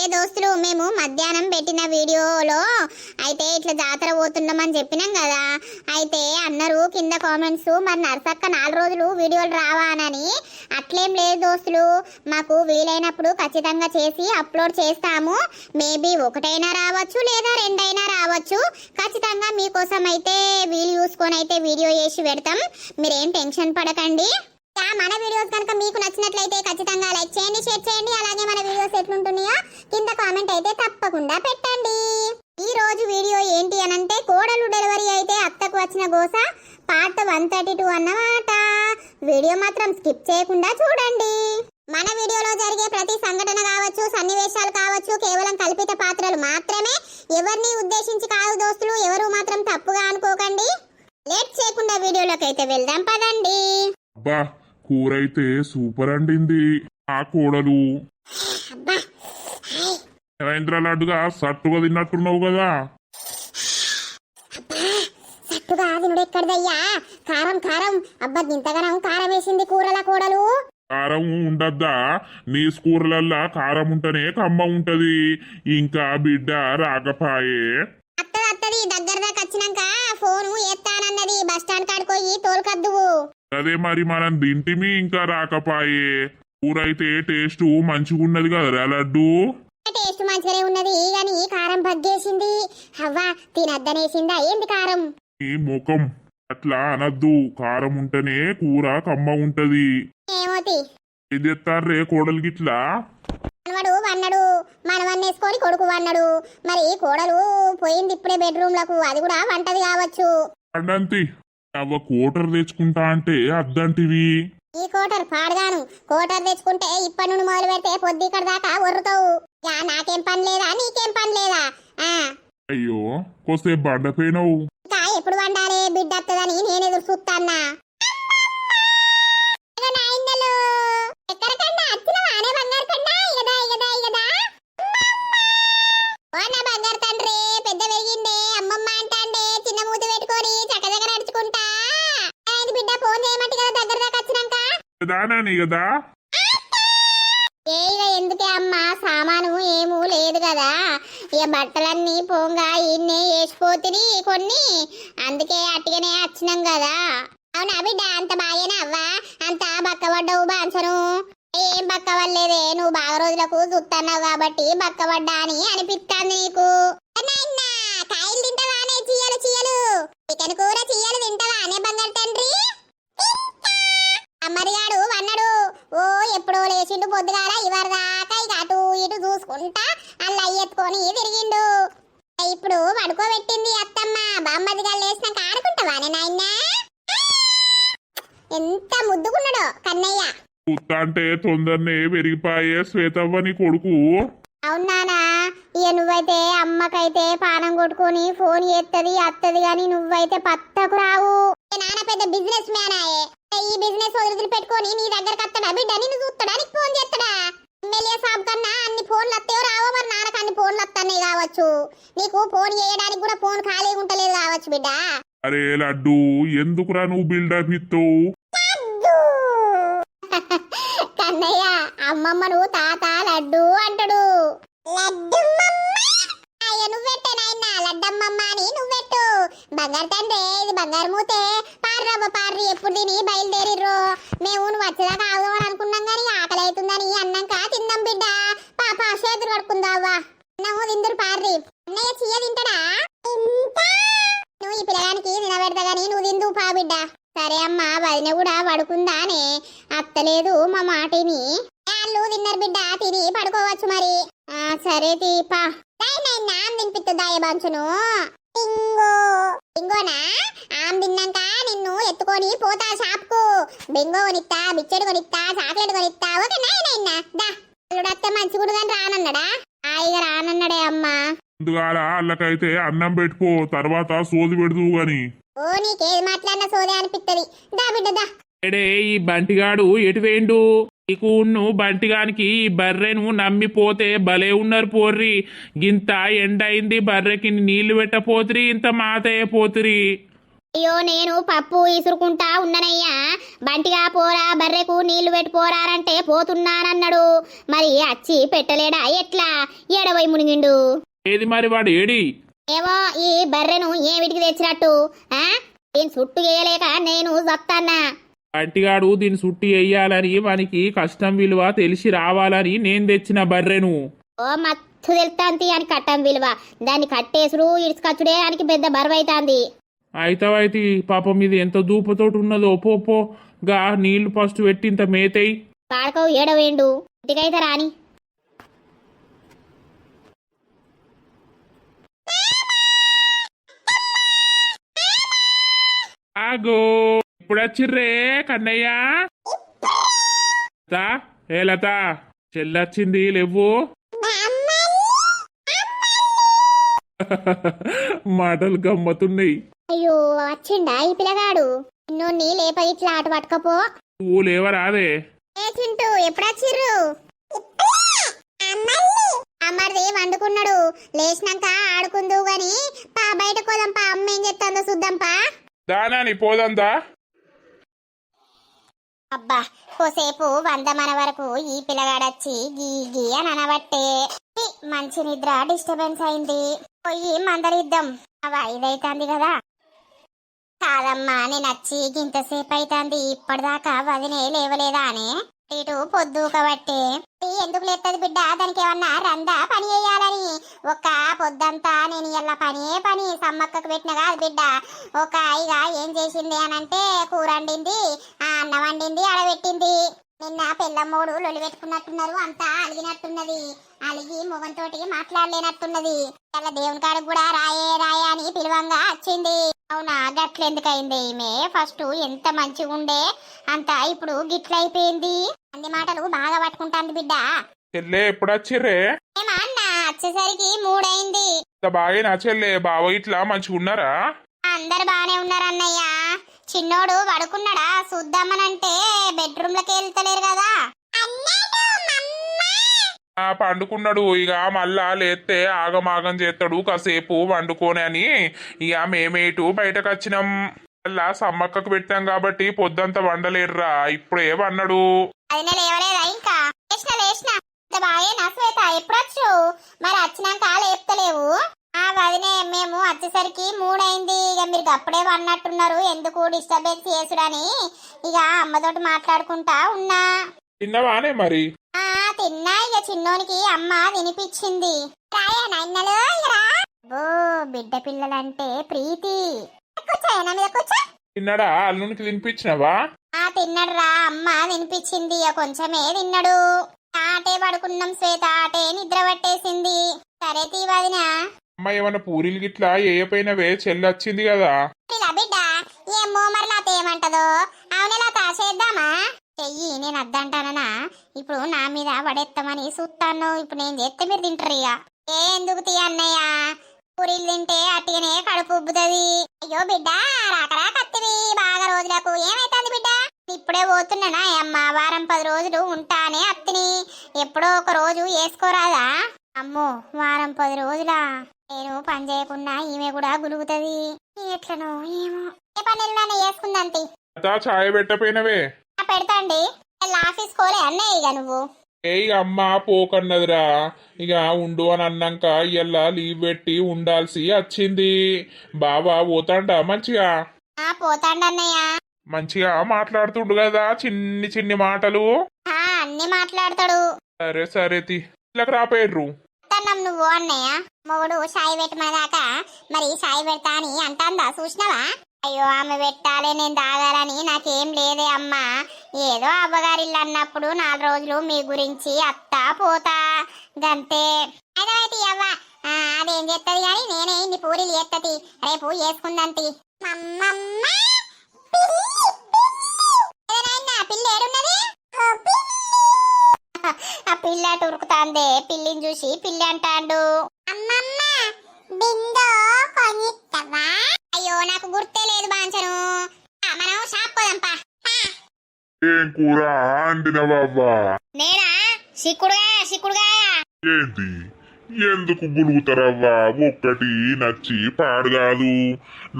అయితే దోస్తులు మేము మధ్యాహ్నం పెట్టిన వీడియోలో అయితే ఇట్లా జాతర పోతున్నామని చెప్పినాం కదా. అయితే అన్నారు కింద కామెంట్స్ మరి నరసక్క నాలుగు రోజులు వీడియోలు రావానని అట్లేం లేదు దోస్తులు మాకు వీలైనప్పుడు ఖచ్చితంగా చేసి అప్లోడ్ చేస్తాము. మేబీ ఒకటైనా రావచ్చు లేదా రెండైనా రావచ్చు. ఖచ్చితంగా మీకోసం అయితే వీలు చూసుకొని అయితే వీడియో చేసి పెడతాం. మీరేం టెన్షన్ పడకండి. మన వీడియోస్ కనుక మీకు నచ్చినట్లయితే ఖచ్చితంగా లైక్ చేయండి షేర్ చేయండి. అలాగే మన వీడియోస్ ఎట్లుంటున్నాయో కింద కామెంట్ అయితే తప్పకుండా పెట్టండి. ఈ రోజు వీడియో ఏంటి అనంటే కోడలు డెలివరీ అయితే అత్తకు వచ్చిన గోస పార్ట్ వన్ థర్టీ టూ అన్నమాట. వీడియో మాత్రం స్కిప్ చేయకుండా చూడండి. మన వీడియోలో జరిగే ప్రతి సంఘటన కావచ్చు సన్నివేశాలు కావచ్చు కేవలం కల్పిత పాత్రలు మాత్రమే. ఎవరిని ఉద్దేశించి కాదు దోస్తులు ఎవరు మాత్రం తప్పుగా అనుకోకండి. లేట్ చేయకుండా వీడియోలోకి అయితే వెళ్దాం పదండి. అబ్బా కూర అయితే సూపర్ అండింది. ఆ కోడలు. రవీంద్ర లడ్డుగా సట్టుగా తిన్నట్టున్నావు కదా. సట్టుగా తినుడు ఎక్కడిదయ్యా కారం కారం. అబ్బా ఇంతగానం కారం వేసింది కూరల కూడలు. కారం ఉండద్దా? నీ కూరలల్లా కారం ఉంటేనే కమ్మ ఉంటది. ఇంకా బిడ్డ రాకపాయే. అత్తది అత్తది. దగ్గర దాకా వచ్చినాక ఫోను ఎత్తానన్నది. బస్ స్టాండ్ కాడికి పోయి తోలుకద్దువు. అదే మరి మనం తింటిమి ఇంకా రాకపాయే. కూర అయితే టేస్ట్ మంచిగున్నది కదరా లడ్డు? టేస్ట్ మంచిగానే ఉన్నది కానీ కారం బగ్గేసింది. అవ్వా తినద్దనేసిందా ఏంది కారం? ఈ ముఖం అట్లా అనద్దు కారం ఉంటేనే కూర కమ్మ ఉంటది. ఏమోతి? ఏం చేస్తారే కోడలు గిట్లా? మనవడు వన్నడు మనవన్నేసుకొని కొడుకు వన్నడు. మరి కోడలు పోయింది ఇప్పుడే బెడ్రూమ్లకు అది కూడా వంటది కావచ్చు. అడ్డంతి అవ్వ కోటర్ తెచ్చుకుంటా అంటే అద్దంటివి. ఈ కోటర్ పాడగాను కోటర్ తెచ్చుకుంటే ఇప్పటి నుండి మొదలు పెడితే పొద్దు ఇక్కడ దాకా ఒర్రుతావు. యా నాకేం పని లేదా? నీకేం పని లేదా? ఆ. అయ్యో కొస్తే బండపోయినావు. ఇంకా ఎప్పుడు వండాలి బిడ్డ వస్తుందని నేను ఎదురు చూస్తాన్నా ఇగో నాయనలు, ఎక్కడికన్నా వచ్చినవా అనే బంగారు కన్నా? ఇగదా, ఇగదా, ఇగదా. ఓ నా బంగారు తండ్రి పెద్ద పెరిగిండే అమ్మమ్మ అంటాండే చిన్న మూతి పెట్టుకొని చక్కచక్క నడుచుకుంటా. ఏంది బిడ్డ ఫోన్ చేయమంటే కదా దగ్గర దాకా వచ్చినాక? దానాని కదా? ఏ ఇక ఎందుకే అమ్మా సామాను ఏమూ లేదు కదా. ఇక బట్టలన్నీ పోంగా ఇన్నే వేసిపోతిని కొన్ని. అందుకే అట్టుగానే వచ్చినాం కదా. అవునా బిడ్డ అంత బాగానే అవ్వా? అంత బక్కబడ్డవు బాంచను ఏం బక్కవల్లేదే? నువ్వు బాగా రోజులకు చూస్తున్నావు కాబట్టి బక్కబడ్డా అని అనిపిస్తాంది నీకు. నాయనా, కాయలు తింటావానే చీయలు చీయలు? చికెన్ కూర చీయలు తింటావానే బంగారు తండ్రి? అమ్మరిగాడు అన్నాడు ఓ ఎప్పుడో లేచిండు పొద్దుగాల ఇవరి దాకా ఇక అటు ఇటు చూసుకుంటా అల్ల ఎత్తుకొని తిరిగిండు. ఇప్పుడు పడుకోబెట్టింది అత్తమ్మ. బామ్మదిగా లేచినాక ఆడుకుంటావానే నాయన? ఎంత ముద్దుకున్నాడో కన్నయ్య. కుత్త అంటే తొందరనే పెరిగిపాయే శ్వేతవ్వ నీ కొడుకు అవునానా ఇక నువ్వైతే అమ్మకైతే పానం కొట్టుకొని ఫోన్ చేస్తుంది అత్తది గాని నువ్వైతే పత్తకు రావు. నాన్న పెద్ద బిజినెస్ మ్యాన్ ఆయే. ఈ బిజినెస్ వదిలి పెట్టుకొని నీ దగ్గరకు వస్తాడా బిడ్డ? నిన్ను చూస్తాడా నీకు ఫోన్ చేస్తాడా ఎమ్మెల్యే సాబ్ కన్నా అన్ని ఫోన్లు వస్తాయో రావో మరి నాన్నకు అన్ని ఫోన్లు వస్తున్నాయి కావచ్చు. నీకు ఫోన్ చేయడానికి కూడా ఫోన్ ఖాళీ ఉంటలేదు కావచ్చు బిడ్డ. అరే లడ్డు ఎందుకురా నువ్వు బిల్డప్ ఇస్తావు కన్నయ్య అమ్మమ్మను తాత లడ్డు అంటాడు. అయ్య నువ్వెట్టే నాయన? లడ్డమ్మమ్మ అని నువ్వెట్టు? బంగారు తండ్రి ఇది బంగారు మూతే. పార్రవ్వ పార్రి ఎప్పుడు తిని బయలుదేరిర్రో? మేము నువ్వు వచ్చేదాకా ఆగుదామని అనుకున్నాం కానీ ఆకలి అవుతుందని అన్నాక తిందాం బిడ్డ. పాప చేతులు కడుకుందావా అన్నము తిందురు పార్రి. అన్నయ్య చీయ తింటాడా? నువ్వు ఈ పిల్లగానికి తినబెడతా నువ్వు తిందు పా బిడ్డ. సరే అమ్మా వదిన కూడా పడుకుందానే. అత్తలేదు మా మాటిని. వాళ్ళు తిన్నారు బిడ్డ తిని పడుకోవచ్చు మరి. ఆ సరే దీపా నాన్న తినిపిత్తు దాయబంచును బింగో బింగోనా ఆమె తిన్నాక నిన్ను ఎత్తుకొని పోతా షాప్కు. బింగో కొనిత్తా బిచ్చడు కొనిత్తా చాక్లెట్ కొనిత్తా. ఓకే నాయన దా. అల్లుడత్తే మంచిగుడుదని రానన్నాడా? హాయిగా రానన్నాడే అమ్మా. ముందుగాల అల్లకైతే అన్నం పెట్టుకో తర్వాత సోది పెడుతూ గాని. ఓ నీకేది మాట్లాడినా సోదే అనిపిత్తది. దా ఎడే ఈ బంటిగాడు ఎటు వేండు నీకు బంటిగానికి ఈ బర్రెను నమ్మిపోతే భలే ఉన్నారు పోర్రి. గింత ఎండ అయింది బర్రెకి నీళ్ళు పెట్టపోతురి ఇంత మాతయ్య పోతురి అయ్యో నేను పప్పు ఇసురుకుంటా ఉన్ననయ్యా. బంటిగా పోరా బర్రెకు నీళ్ళు పెట్టి పోరారంటే పోతున్నానన్నాడు. మరి అచ్చి పెట్టలేడా? ఎట్లా? ఎడవై మునిగిండు? ఏది మరి వాడు ఏడి? ఏవో ఈ బర్రెను ఏమిటికి తెచ్చినట్టు ఆ? నేను చుట్టు చేయలేక నేను చస్తానా బంటిగాడు దీన్ని సుట్టి వేయాలని వానికి కష్టం విలువ తెలిసి రావాలని నేను తెచ్చిన బర్రెను. ఓ మత్తు తెలుతాంతి అని కట్టం విలువ. దాన్ని కట్టేసుడు ఇడుచుకచ్చుడే దానికి పెద్ద బరువైతాంది. అయితవైతి పాపం ఇది ఎంత దూపతోటి ఉన్నదో పో పో గా నీళ్ళు ఫస్ట్ పెట్టి ఇంత మేతయి పాడకవు ఏడవేండు. ఇంటికైతే రాని. ఆగో. ఇప్పుడు వచ్చిర్రే కన్నయ్య. లతా, ఏ లత? చెల్లొచ్చింది లేవు మాటలు గమ్మతున్నాయి అయ్యో వచ్చిండా ఈ పిల్లగాడు? నిన్నోన్ని లేప ఇట్లా ఆట పట్టుకపో. నువ్వు లేవరాదే. ఏ చింటూ ఎప్పుడు వచ్చిర్రు అమ్మర్ది వండుకున్నాడు. లేచినాక ఆడుకుందు గాని పా బయట కోదాం పా అమ్మ ఏం చెప్తాందో చూద్దాం దానా నీ పోదందా అబ్బా కోసేపు వంద మన వరకు ఈ పిల్లగాడొచ్చి గీ గీ అని అనబట్టే. ఈ మంచి నిద్ర డిస్టర్బెన్స్ అయింది. పోయి మందరిద్దాం అవ ఐదైతాంది కదా. కాదమ్మా నేను వచ్చి ఇంతసేపు అయితాంది ఇప్పటిదాకా వదినే లేవలేదా అని ఇటు పొద్దు కాబట్టి. ఎందుకు లేస్తుంది బిడ్డ? దానికి ఏమన్నా రందా? పని చేయాలని. ఒక పొద్దంతా నేను ఇలా పనే పని సమ్మక్కకు పెట్టిన కాదు బిడ్డ. ఒక ఇక ఏం చేసింది అని అంటే కూర వండింది ఆ అన్నం వండింది అడబెట్టింది నిన్న పెళ్ళమ్మోడు లొలి పెట్టుకున్నట్టున్నారు అంతా అలిగినట్టున్నది. అలిగి మొగంతోటి మాట్లాడలేనట్టున్నది. అలా దేవుని కాడికి కూడా రాయే రాయే అని పిలువంగా వచ్చింది. అవునా? గట్లెందుకైంది ఈమె ఫస్ట్ ఎంత మంచిగా ఉండే అంతా ఇప్పుడు గిట్లయిపోయింది. అన్ని మాటలు బాగా పట్టుకుంటాంది బిడ్డ. చెల్లె ఎప్పుడు వచ్చిర్రే ఏమా అన్న వచ్చేసరికి మూడైంది. ఇంత బాగా నా చెల్లె బావ ఇట్లా మంచిగా ఉన్నారా? అందరు బానే ఉన్నారు అన్నయ్య. చిన్నోడు పడుకున్నాడా? చూద్దామనంటే బెడ్రూమ్ లకి వెళ్తలేరు కదా. ఆ పండుకున్నాడు. ఇక మళ్ళా లేస్తే ఆగమాగం చేస్తాడు కాసేపు వండుకోని అని ఇక మేమేటు బయటకు వచ్చినాం మళ్ళా సమ్మక్కకు పెట్టాం కాబట్టి పొద్దంతా వండలేరురా. ఇప్పుడే వన్నాడు అది లేవలేదా ఇంకా? లేచిన లేచిన. ఇంత బాగా నశ్వేత ఎప్పుడొచ్చు? మరి వచ్చినాక లేపుతలేవు ఆ వదినే మేము వచ్చేసరికి మూడైంది. ఇక మీరు అప్పుడే అన్నట్టున్నారు ఎందుకు డిస్టర్బెన్స్ చేసుడని? ఇక అమ్మతోటి మాట్లాడుకుంటా ఉన్నా. తిన్నవానే మరి? ఆ తిన్నా. ఇక చిన్నోనికి అమ్మ వినిపించింది రాయా నైన్నలు ఓ బిడ్డ పిల్లలంటే ప్రీతి. తిన్నాడా? అల్లునికి తినిపించినవా? ఆ తిన్నాడు రా అమ్మ వినిపించింది ఇక కొంచెమే తిన్నాడు. ఆటే పడుకున్నాం శ్వేత ఆటే నిద్ర పట్టేసింది. సరే తీవదినా అమ్మ ఏమన్నా పూరీలు గిట్లా ఏయపోయినవే? చెల్లొచ్చింది కదా. బిడ్డ ఏమో మరి లత ఏమంటదో అవునే లత చేద్దామా చెయ్యి నేను అద్దంటానన్నా ఇప్పుడు నా మీద పడేస్తామని చూస్తాను ఇప్పుడు నేను చేస్తే మీరు తింటారు ఇక ఏ ఎందుకు తీ అన్నయ్య? పూరీలు తింటే అట్టిగానే కడుపు ఉబ్బుతుంది. అయ్యో బిడ్డ రాకరా కత్తివి బాగా రోజులకు ఏమైతుంది బిడ్డ? ఇప్పుడే పోతున్నానా? అమ్మ వారం పది రోజులు ఉంటానే అత్తిని. ఎప్పుడో ఒక రోజు వేసుకోరాదా? అమ్మో వారం పది రోజులా? నేను పని చేయకుండా ఈమె కూడా గులుగుతుంది. ఎట్లనో ఏమో. ఏ పని వేసుకుందంతి అతా ఛాయ్ పెట్టపోయినవే. పెడతాండి. ఆఫీస్ కోలే అన్నయ్య ఇక నువ్వు. ఏ ఇక అమ్మ పోకన్నదిరా. ఇక ఉండు అని అన్నాక ఇయ్యల్లా లీవ్ పెట్టి ఉండాల్సి వచ్చింది. బాబా పోతాండా? మంచిగా? మంచిగా మాట్లాడుతుండు కదా చిన్ని చిన్ని మాటలు? ఆ అన్ని మాట్లాడతాడు. సరే సరే తి. ఇళ్ళకి రాపోయారు నువ్వు అన్నయ్య. మొగుడు సాయి పెట్టమదాకా మరి సాయి పెడతా అని అంటాందా? చూసినావా? అయ్యో ఆమె పెట్టాలి నేను తాగాలని. నాకేం లేదే అమ్మా. ఏదో అవ్వగారిల్లు అన్నప్పుడు నాలుగు రోజులు మీ గురించి అత్తా పోతా. గంతే. అయితే అవ్వ? అదేం చేస్తుంది కానీ నేనే ఇన్ని పూరీలు చేస్తుంది రేపు వేసుకుందంతి ఆ పిల్ల ఉరుకుతాందే పిల్లిని చూసి పిల్లి అంటాండు. అమ్మమ్మ బిందో కొనిత్తవా? అయ్యో నాకు గుర్తే లేదు బాంచను. మనం షాప్ పోదాంపా ఏం కూర అండినవవ్వా నేనా? సిక్కుడుగాయ సిక్కుడుగాయ ఏంటి ఎందుకు గులుగుతారవ్వా ఒక్కటి నచ్చి పాడు కాదు.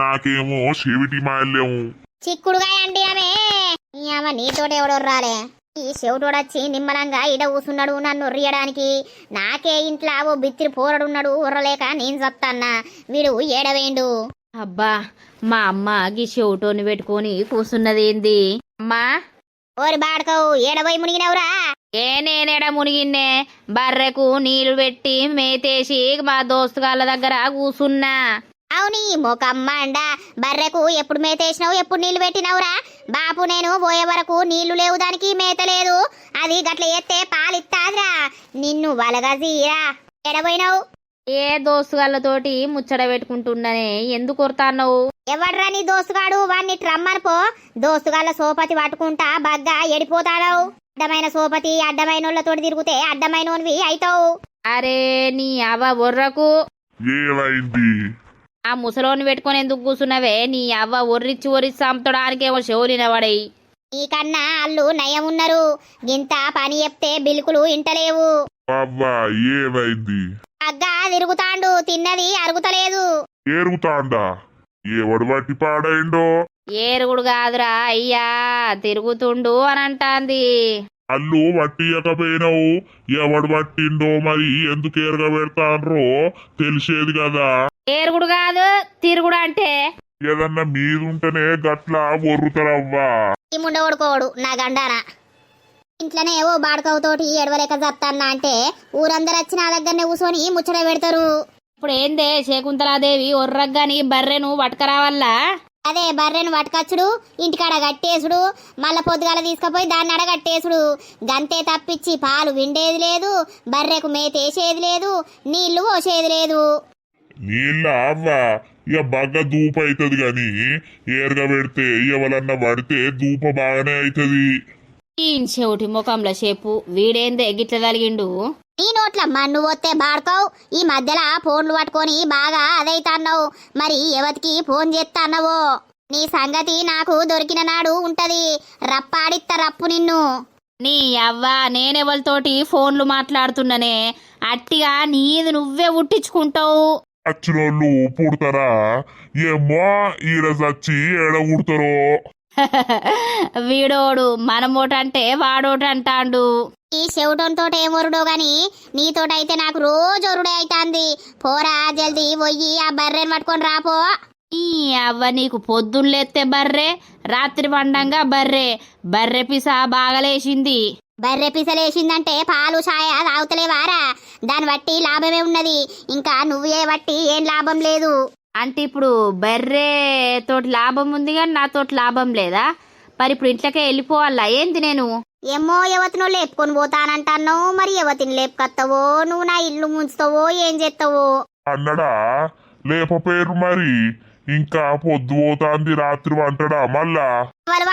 నాకేమో చెవిటి మాల్యం చిక్కుడుగా అండి ఆమె. ఆమె నీతోటి ఎవడో రాలే. ఈ చెవిటోడొచ్చి నిమ్మలంగా ఇడ కూసున్నాడు నన్ను ఉర్రియడానికి నాకే ఇంట్లో ఓ బిత్తిరి పోరడున్నాడు ఉర్రలేక నేను చత్తన్నా వీడు ఏడవేండు? అబ్బా మా అమ్మ గీ చెవిటోని పెట్టుకొని కూసున్నదేంది? అమ్మా? ఓరి బాడకవు ఏడబోయి మునిగినవురా? ఏ నేనేడ మునిగిన్నే? బర్రెకు నీళ్ళు పెట్టి మేతేసి మా దోస్తుగాళ్ళ దగ్గర కూసున్నా. అవుని మొకమ్మ అండ బర్రెకు ఎప్పుడు మేతేసినావు ఎప్పుడు నీళ్ళు పెట్టినవురా? బాపు నేను పోయే వరకు నీళ్ళు లేవు దానికి మేత లేదు. అది గట్ల ఎత్తే పాలిత్తాదిరా. నిన్ను వలగజీరా. ఎడబోయినావు ఏ దోస్తుగాళ్ళతోటి ముచ్చట పెట్టుకుంటున్ననే ఎందుకు కొడతాన్నావు? ఎవడ్రా నీ దోస్తుగాడు? వాడిని ట్రమ్మని పో. దోస్తుగాళ్ళ సోపతి పట్టుకుంటా బగ్గా ఎడిపోతాడావు అడ్డమైన సోపతి అడ్డమైన తిరిగితే అడ్డమైనవి అవుతావు అరే నీ అవ్వ బొర్రకు ఏమైంది? ఆ ముసలోని పెట్టుకొని ఎందుకు కూసున్నవే నీ అవ్వ ఒర్రిచ్చి ఒర్రిచ్చి చంపడానికేమో చెవులిన పడయి నీకన్నా అల్లు నయం ఉన్నారు. గింత పని చెప్తే బిల్కులు ఇంటలేవు. అవ్వా ఏమైంది? అగ్గా తిరుగుతాండు తిన్నది అరుగుతలేదు. ఏరుగుతాండా? ఎవడు బట్టి పాడైండో? ఏరుగుడు కాదురా అయ్యా తిరుగుతుండు అని అంటాంది అల్లు పట్టియకపోయినావు ఎవడు పట్టిండో మరి ఎందుకు ఎరగ పెడతాన్రో తెలిసేది కదా. ఏరుగుడు కాదు తిరుగుడు అంటే? ఏదన్నా మీదుంటేనే గట్ల ఒర్రుతారవ్వా. ఈ ముండ ఓడుకోడు నా గండాన? ఇంట్లోనే ఏవో బాడకవుతోటి ఎడవలేక చత్తన్నా అంటే ఊరందరూ వచ్చి నా దగ్గరనే కూర్చొని ముచ్చట పెడతారు. ఇప్పుడు ఏందే శకుంతలాదేవి ఒర్రగ్గాని బర్రెను పట్టుకరావల్లా అదే బర్రెను పట్టుకచ్చుడు ఇంటికాడ కట్టేసుడు మళ్ళా పొద్దుగాల తీసుకుపోయి దాన్ని అడగట్టేసుడు గంతే తప్పించి పాలు విండేది లేదు బర్రెకు మేతేసేది లేదు నీళ్ళు పోసేది లేదు. నీళ్ళ అవ్వా ఇక బాగా దూప అవుతుంది గాని ఏరగ పెడితే ఎవరన్నా పడితే దూప బాగానే అవుతుంది చెవిటి ముఖంలో చెప్పు వీడేందే గిట్ల తలిగిండు? నీ నోట్ల మన్ను పోతే బాడుకోవు. ఈ మధ్యలో ఫోన్లు పట్టుకొని బాగా అదైతాన్నావు. మరి ఎవతికి ఫోన్ చేస్తాన్నావో నీ సంగతి నాకు దొరికిన నాడు ఉంటది. రప్పాడిత్త రప్పు నిన్ను. నీ అవ్వ నేనెవరితోటి ఫోన్లు మాట్లాడుతున్ననే? అట్టిగా నీది నువ్వే ఉట్టించుకుంటావు. వచ్చినోళ్ళు పుడతారా? ఏమో ఈడ చచ్చి ఏడ పుడతారో వీడోడు మనమోటంటే వాడోటంటాండు. ఈ చెవిటంతో ఏమొరుడో గాని నీతోటైతే నాకు రోజు ఒరుడే అయితాంది. పోరా జల్దీ పోయి ఆ బర్రెని పట్టుకొని రాపో ఈ అవ్వ నీకు పొద్దున్నేస్తే బర్రె రాత్రి పండంగా బర్రె. బర్రె పిస బాగలేసింది. బర్రె పిసలేసిందంటే పాలు ఛాయ తాగుతలేవారా? దాన్ని బట్టి లాభమే ఉన్నది. ఇంకా నువ్వే బట్టి ఏం లాభం లేదు. అంటే ఇప్పుడు బర్రె తోటి లాభం ఉంది కానీ నాతోటి లాభం లేదా? మరి ఇప్పుడు ఇంట్లోకే వెళ్ళిపోవాలా? ఏంది నేను? ఏమో యువతిను లేపుకొని పోతానంటున్నావు మరి యువతిని లేపుకొస్తావో నువ్వు నా ఇల్లు ముంచుతావో ఏం చేస్తావో అన్నడా లేపపోయారు మరి. ఇంకా పొద్దు పోతాంది రాత్రి వంటడా మళ్ళా?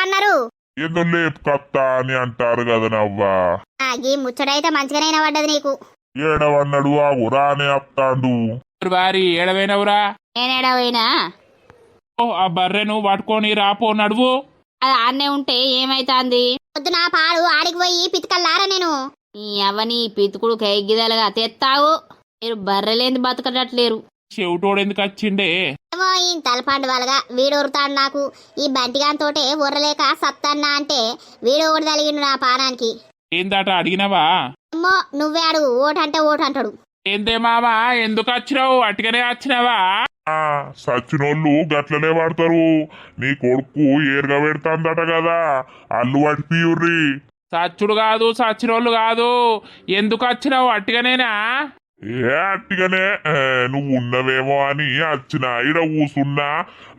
అన్నారు ఏదో లేపుకత్తా అని అంటారు కదా నవ్వా. ఆ, ఈ ముచ్చటైతే మంచిగానైనా పడ్డది నీకు. ఏడవన్నాడు ఆ ఉరానే అత్తాండు. వారి ఏడవైనవురా? నేనేడా పోయినా? ఓ ఆ బర్రెను పట్టుకొని రాపో నడువు. అది ఆడనే ఉంటే ఏమైతాంది? పొద్దున పాలు ఆడికి పోయి పితికల్లారా నేను? ఈ అవని పితుకుడు కైగిదలుగా తెత్తావు. మీరు బర్రెలేంది బతకటట్లేరు. చెవిటోడు ఎందుకు వచ్చిండే ఏమో ఈ తలపండు వాళ్ళగా వీడు ఉరుతాడు నాకు. ఈ బంటిగాంతోటే ఉర్రలేక సత్తన్నా అంటే వీడు ఓడి తలిగిండు నా పానానికి. ఏందట అడిగినవా? ఏమో నువ్వే అడుగు. ఓటంటే ఓటంటాడు. ఏందే మామా ఎందుకు వచ్చినావు అటుగానే వచ్చినావా? సచ్చినోళ్ళు గట్లనే పడతారు నీ కొడుకు ఏరుగా పెడతాందట కదా. అల్లు పట్టిపియుర్రి సచ్చుడు కాదు సచ్చినోళ్ళు కాదు. ఎందుకు వచ్చినావు అట్టుగానేనా? ఏ అట్టిగానే నువ్వు ఉన్నవేమో అని వచ్చిన ఇడ కూసున్నా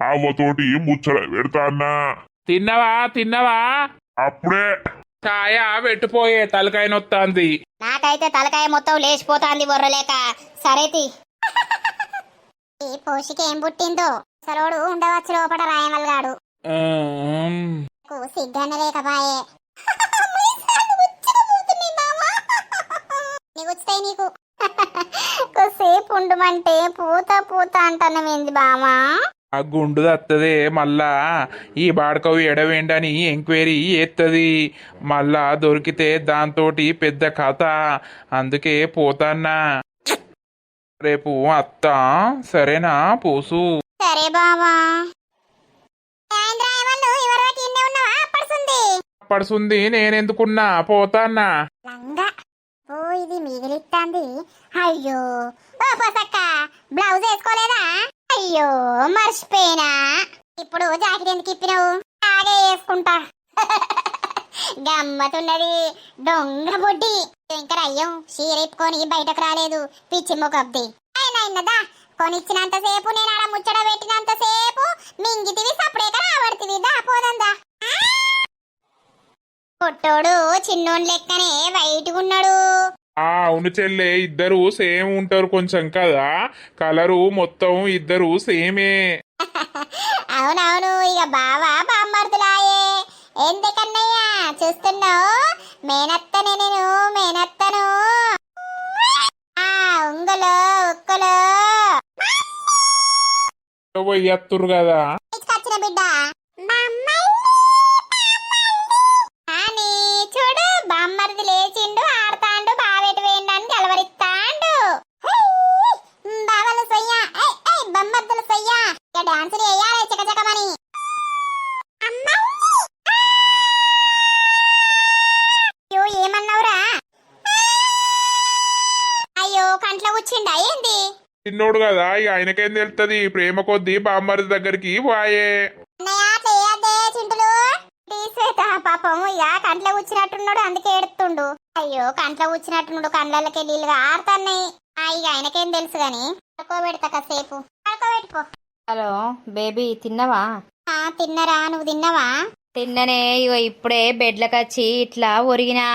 అవ్వతోటి ముచ్చట పెడతాన్నా. తిన్నవా? తిన్నవా? అప్పుడే. ఛాయ పెట్టిపోయే తలకాయ నొత్తాంది. నాకైతే తలకాయ మొత్తం లేచిపోతాంది బొర్రలేక. సరేతి ఈ పోషికి ఏం పుట్టిందో? సరోడు ఉండవచ్చు లోపల రాయమల్గాడు సిగ్గన్న లేకపాయే నీకు వచ్చాయి నీకు కొద్దిసేపు ఉండమంటే పూత పూత అంటున్నామేంది బామా ఆ గుండు దత్తదే మళ్ళా ఈ బాడకవి ఎడవేండని ఎంక్వైరీ చేస్తుంది మళ్ళా దొరికితే దాంతోటి పెద్ద కథ. అందుకే పోతాన్నా. రేపు అత్త సరేనా పోసు. సరే బావా. పడుతుంది నేనెందుకున్నా? పోతాన్నా లంగా. ఓ ఇది మిగిలిస్తాంది అయ్యో. ఓ పొసక్క బ్లౌజ్ వేసుకోలేదా? అయ్యో మర్చిపోయినా. ఇప్పుడు జాకెట్ ఎందుకు ఇప్పినావు? బాగా వేసుకుంటా. గమ్మతున్నది. దొంగ బుడ్డి. ఇంకా అయ్యం చీరెప్పుకొని బయటకు రాలేదు. పిచ్చి మొకబ్ది అయినా ఇన్నదా? కొనిచ్చినంత సేపు నేను ఆడ ముచ్చట పెట్టినంత సేపు మింగితివి సపరేక రాబడితివి. దా పోదందా పొట్టోడు చిన్నోన్ లెక్కనే వైట్ ఉన్నాడు. ఆ అవును చెల్లె ఇద్దరు సేమ్ ఉంటారు కొంచెం కదా? కలరు మొత్తం ఇద్దరు సేమే. అవునవును ఇక బావా బామ్మర్దులాయే పోయత్తురు కదా చిన్నోడు కదా ఇక ఆయనకేం తెలుస్తుంది ప్రేమ కొద్దీ బామ్మరి దగ్గరికి వాయే పాపం ఇక కంట్లో కూర్చున్నట్టున్నాడు అందుకే ఏడుతుండు అయ్యో కంట్లో కూర్చున్నట్టున్నాడు కండ్లకి నీళ్ళుగా ఆడుతున్నాయి ఆ, ఇక ఆయనకేం తెలుసు గాని. పడుకోబెడతా కాసేపు. పడుకోబెట్టుకో. హలో బేబీ తిన్నవా? ఆ, తిన్నరా నువ్వు తిన్నవా? తిన్ననే ఇగో ఇప్పుడే బెడ్లకు వచ్చి ఇట్లా ఒరిగినా.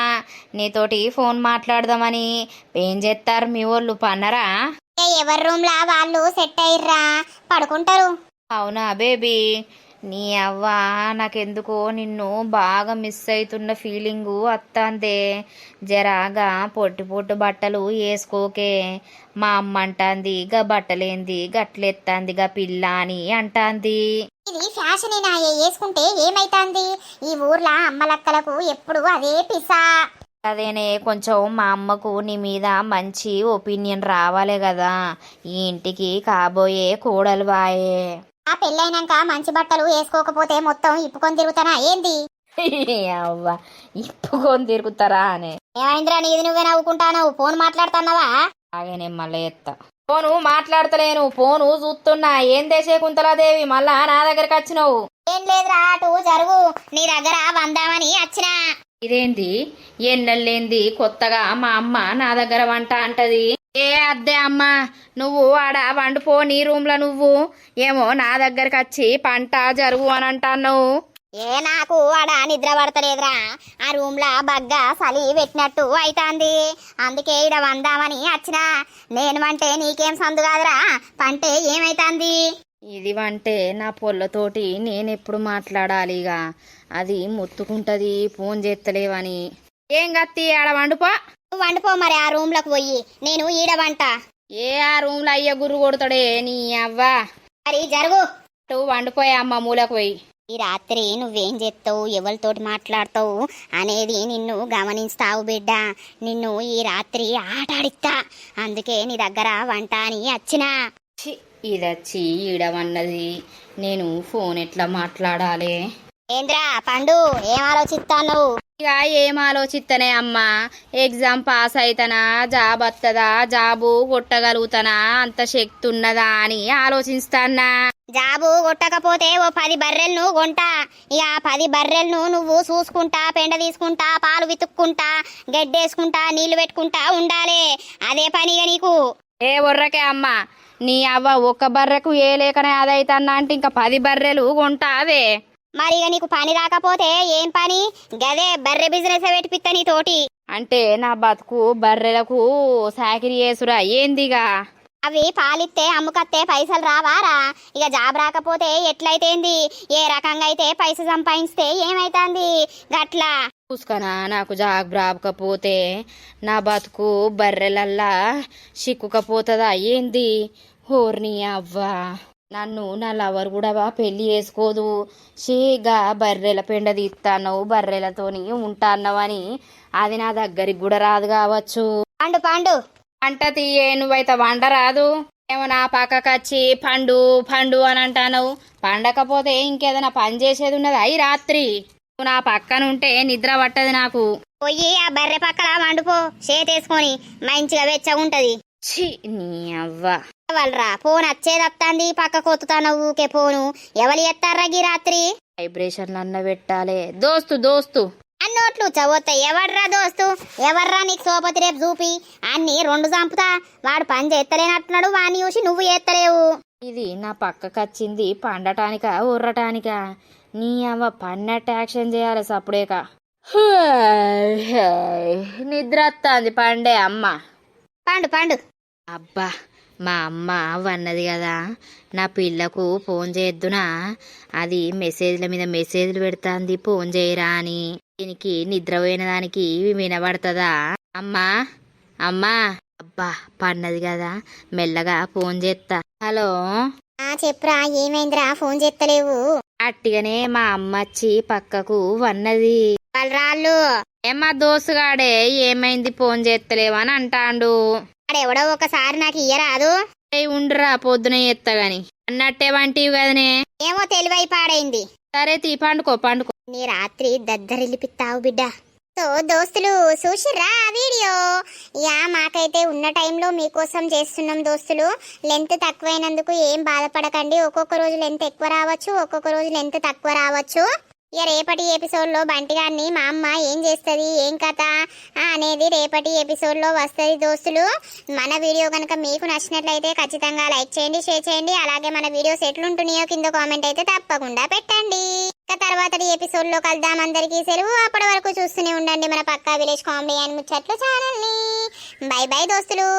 నీతోటి ఫోన్ మాట్లాడదామని. ఏం చేస్తారు మీ వాళ్ళు పన్నరా? ఏ, ఎవరి రూమ్ లా వాళ్ళు సెట్ అయ్యిర్రా? పడుకుంటారు. అవునా బేబీ? నీ అవ్వ నాకెందుకో నిన్ను బాగా మిస్ అవుతున్న ఫీలింగు వత్తాందే. జరాగా పొట్టి పొట్టు బట్టలు వేసుకోకే మా అమ్మ అంటాంది గా బట్టలేంది గట్లెత్తాంది గా పిల్ల అని అంటాంది. ఇది ఫ్యాషన్ వేసుకుంటే ఏమైతాంది? ఈ ఊర్లో అమ్మలక్కలకు ఎప్పుడు అదే పిసా. అదేనే కొంచెం మా అమ్మకు నీ మీద మంచి ఒపీనియన్ రావాలే కదా ఈ ఇంటికి కాబోయే కోడలు వాయే. ఆ పెళ్ళైనాక మంచి బట్టలు వేసుకోకపోతే మొత్తం ఇప్పుకొని తిరుగుతానా? ఏంది? అవ్వ ఇప్పుకొని తిరుగుతారా అని. ఏమైందిరా నీది? నువ్వే నవ్వుకుంటావు ఫోన్ మాట్లాడుతున్నావా? అలాగనే మళ్ళీ ఎత్తా. ఫోను మాట్లాడతలేను. ఫోను చూస్తున్నా. ఏం దేశే కుంతలాదేవి? మళ్ళా నా దగ్గరికి వచ్చినావు. ఏం లేదురా అటు జరుగు. నీ దగ్గర వందామని వచ్చినా. ఇదేంది? ఎన్నెళ్ళేంది కొత్తగా మా అమ్మ నా దగ్గర వంట అంటది. ఏ అద్దే అమ్మ నువ్వు ఆడ వండుపో నీ రూమ్లో నువ్వు. ఏమో నా దగ్గరికి వచ్చి పంట జరుగు అని అంటాను ఏ నాకు ఆడ నిద్ర పడతలేదురా. ఆ రూమ్ లా బగ్గా సలి పెట్టినట్టు అయితాంది. అందుకే ఇడ వందామని వచ్చినా నేను అంటే నీకేం సందు కాదురా. పంటే ఏమైతాంది? ఇది వంటే నా పొల్లతోటి నేనెప్పుడు మాట్లాడాలి ఇక అది ముత్తుకుంటది ఫోన్ చేస్తలేవని ఏం గత్తి ఆడ వండుపో? వండుకో మరి ఆ రూమ్లకు పోయి. నేను ఈడ వంట. ఏ ఆ రూమ్లో అయ్య గుర్రు కొడతాడే నీ అవ్వా? మరి జరుగు. నువ్వు వండిపోయా అమ్మ మూలకు పోయి. ఈ రాత్రి నువ్వేం చేస్తావు ఎవరితోటి మాట్లాడతావు? అనేది నిన్ను గమనిస్తావు బిడ్డ. నిన్ను ఈ రాత్రి ఆట ఆడిస్తా అందుకే నీ దగ్గర వంట అని వచ్చినా ఇదొచ్చి ఈడవన్నది నేను ఫోన్ ఎట్లా మాట్లాడాలి? ఏంద్రా పండు ఏం ఆలోచిస్తాను ఇక ఏం ఆలోచిస్తనే అమ్మా ఎగ్జామ్ పాస్ అయితనా జాబ్ వస్తుందా జాబు కొట్టగలుగుతానా అంత శక్తి ఉన్నదా అని ఆలోచిస్తానా జాబు కొట్టకపోతే ఓ పది బర్రెలను కొంటా ఇక ఆ పది బర్రెలను నువ్వు చూసుకుంటా పెండ తీసుకుంటా పాలు వితుక్కుంటా గడ్డేసుకుంటా నీళ్ళు పెట్టుకుంటా ఉండాలి. అదే పనిగా నీకు. ఏ బొర్రకే అమ్మా నీ అవ్వ ఒక్క బర్రెకు ఏ లేకనే అదైతన్నా అంటే ఇంకా పది బర్రెలు కొంటావే. మరి ఇక నీకు పని రాకపోతే ఏం పని? గదే బర్రె బిజినెస్ పెట్టిపిత్తా నీ తోటి. అంటే నా బతుకు బర్రెలకు సాకిరి చేసురా ఏందిగా? అవి పాలిస్తే అమ్ముకత్తే పైసలు రావారా? ఇక జాబ్ రాకపోతే ఎట్లయితేంది? ఏ రకంగా అయితే పైస సంపాదిస్తే ఏమైతుంది? గట్లా. చూసుకనా నాకు జాబ్ రాకపోతే నా బతుకు బర్రెలల్లా సిక్కుకపోతుందా ఏంది? హోర్ని అవ్వా. నన్ను నా లవర్ కూడా పెళ్ళి చేసుకోదు. షేగా బర్రెల పెండ తీస్తాను బర్రెలతోని ఉంటాన్నవని అది నా దగ్గరికి కూడా రాదు కావచ్చు. పండు పండు. వంట తీయే నువ్వైతే వండరాదు ఏమో నా పక్కకొచ్చి పండు పండు అని అంటావు పండకపోతే ఇంకేదైనా పని చేసేది ఉన్నదా ఈ రాత్రి? నువ్వు నా పక్కనుంటే నిద్ర పట్టదు నాకు. పోయి ఆ బర్రె పక్కల వండుకో చేతేసుకొని మంచిగా వెచ్చగా ఉంటది ఛీ నీ అవ్వ. వాళ్ళరా ఫోన్ వచ్చేదత్తాంది పక్క కొత్తుతాను ఊకే ఫోను. ఎవరు ఎత్తారా గీ రాత్రి? వైబ్రేషన్లు అన్న పెట్టాలి. దోస్తు దోస్తు. అన్నోట్లు చవొత్త ఎవర్రా దోస్తు? ఎవర్రా నీకు సోపతి రేపు చూపి? అన్ని రెండు చంపుతా. వాడు పని చేస్తలేనట్టున్నాడు వాడిని చూసి నువ్వు చేస్తలేవు ఇది నా పక్కకొచ్చింది పండటానిక ఉర్రటానిక నీ అవ్వ పన్నట్టు యాక్షన్ చేయాలి సప్పుడేక. నిద్ర వస్తుంది పండే అమ్మ. పండు పండు. అబ్బా మా అమ్మ వన్నది కదా. నా పిల్లకు ఫోన్ చేద్దునా? అది మెసేజ్ల మీద మెసేజ్లు పెడుతుంది ఫోన్ చేయరా అని. దీనికి నిద్రపోయిన దానికి వినబడుతుందా? అమ్మా అమ్మా. అబ్బా పన్నది కదా. మెల్లగా ఫోన్ చేస్తా హలో? చెప్పురా ఏమైందిరా? ఫోన్ చేస్తలేవు అట్టిగానే మా అమ్మ వచ్చి పక్కకు వన్నది. వాళ్ళు రాళ్ళు. ఏమా దోసుగాడే ఏమైంది ఫోన్ చేస్తలేవని అంటాండు. వాడెవడో ఒకసారి నాకు ఇయ్యరాదు ఏయ్ ఉండురా పొద్దున ఎత్తా గాని. అన్నట్టే వంటివి కదనే. ఏమో తెలివై పాడైంది. సరే తీ పండుకో పండుకో. నీ రాత్రి దద్దరిల్లిపిస్తావు బిడ్డ. సో దోస్తులు చూసిర్రా ఆ వీడియో? యా మాకైతే ఉన్న టైంలో మీకోసం చేస్తున్నాం దోస్తులు. లెంత్ తక్కువైనందుకు ఏం బాధపడకండి. ఒక్కొక్క రోజు లెంత్ ఎక్కువ రావచ్చు ఒక్కొక్క రోజు లెంత్ తక్కువ రావచ్చు. ఇక రేపటి ఎపిసోడ్లో బంటిగాన్ని మా అమ్మ ఏం చేస్తుంది ఏం కథ అనేది రేపటి ఎపిసోడ్లో వస్తుంది దోస్తులు. మన వీడియో కనుక మీకు నచ్చినట్లయితే ఖచ్చితంగా లైక్ చేయండి షేర్ చేయండి. అలాగే మన వీడియోస్ ఎట్లుంటున్నాయో కింద కామెంట్ అయితే తప్పకుండా పెట్టండి. ఇక తర్వాతటి ఎపిసోడ్లో కలుద్దాం అందరికీ. సెలవు అప్పటి వరకు చూస్తూనే ఉండండి మన పక్కా విలేజ్ కామెడీ అండ్ ముచ్చట్లు ఛానల్ని. బై బై దోస్తులు.